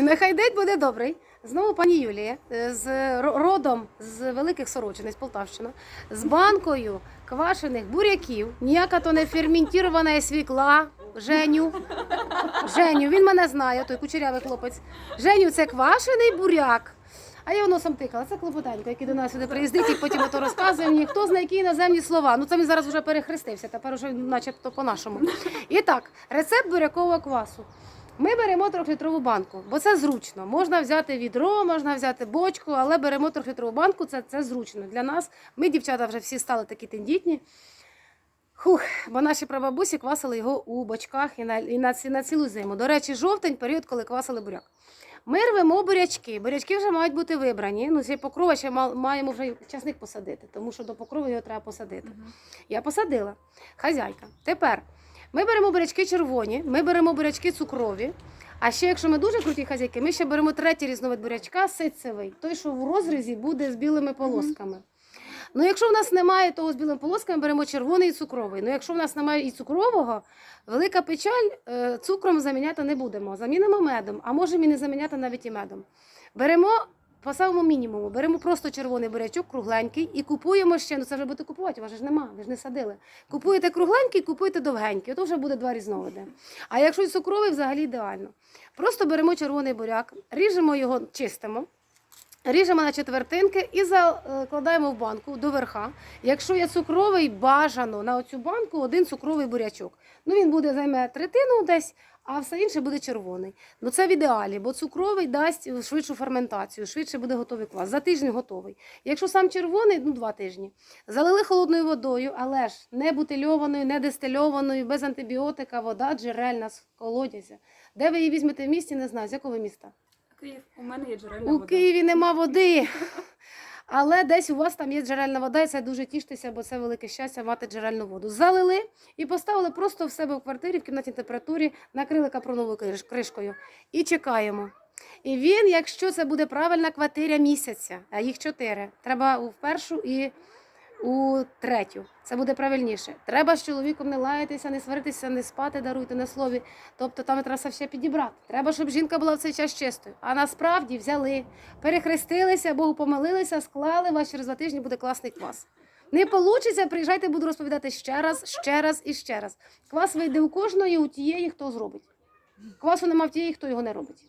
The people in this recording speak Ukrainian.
І нехай день буде добрий. Знову пані Юлія е, з родом з великих Сорочинець, Полтавщина, з банкою квашених буряків. Ніяка то не ферментірована свікла. Женю. Женю, він мене знає, той кучерявий хлопець. Женю, це квашений буряк. А я носом тикала. Це Клопотенько, який до нас сюди приїздить і потім ото розказує мені, хто знає які іноземні слова. Ну це він зараз вже перехрестився, тепер уже начебто по-нашому. І так, рецепт бурякового квасу. Ми беремо трьохлітрову банку, бо це зручно. Можна взяти відро, можна взяти бочку, але беремо трьохлітрову банку, це, це зручно для нас. Ми, дівчата, вже всі стали такі тендітні. Хух, бо наші прабабусі квасили його у бочках і на, і на, ці- на цілу зиму. До речі, жовтень період, коли квасили буряк. Ми рвемо бурячки. Бурячки вже мають бути вибрані. Ну, цей покрова ще маємо вже часник посадити, тому що до покрови його треба посадити. Я посадила. Хазяйка. Тепер ми беремо бурячки червоні, ми беремо бурячки цукрові. А ще, якщо ми дуже круті хазяйки, ми ще беремо третій різновид бурячка ситцевий, той, що в розрізі буде з білими полосками. Ну, якщо в нас немає того з білими полосками, беремо червоний і цукровий. Ну, якщо в нас немає і цукрового, велика печаль, е, цукром заміняти не будемо. Замінимо медом, а можемо і не заміняти навіть і медом. Беремо по самому мінімуму, беремо просто червоний бурячок, кругленький, і купуємо ще. Ну це вже будете купувати, у вас ж нема, ви ж не садили. Купуєте кругленький, купуєте довгенький. то вже буде два різновиди. А якщо цукровий, взагалі ідеально. Просто беремо червоний буряк, ріжемо його, чистимо. Ріжемо на четвертинки і закладаємо в банку до верха. Якщо є цукровий, бажано на оцю банку один цукровий бурячок. Ну він буде займе третину десь, а все інше буде червоний. Ну це в ідеалі, бо цукровий дасть швидшу ферментацію, швидше буде готовий квас. За тиждень готовий. Якщо сам червоний, ну два тижні. Залили холодною водою, але ж не бутильованою, не дистильованою, без антибіотика, вода джерельна з колодязя. Де ви її візьмете в місті, не знаю, з якого міста. Київ, у мене є джерельна У вода. Києві нема води. Але десь у вас там є джерельна вода, і це дуже тіштеся, бо це велике щастя мати джерельну воду. Залили і поставили просто в себе в квартирі в кімнатній температурі, накрили капроновою кришкою і чекаємо. І він, якщо це буде правильна квартира місяця, а їх чотири, треба у першу і у третю. Це буде правильніше. Треба з чоловіком не лаятися, не сваритися, не спати, даруйте на слові. Тобто там треба все підібрати. Треба, щоб жінка була в цей час чистою. А насправді взяли, перехрестилися, Богу помолилися, склали, вас через два тижні буде класний квас. Не вийде, приїжджайте, буду розповідати ще раз, ще раз і ще раз. Квас вийде у кожної, у тієї, хто зробить. Квасу нема в тієї, хто його не робить.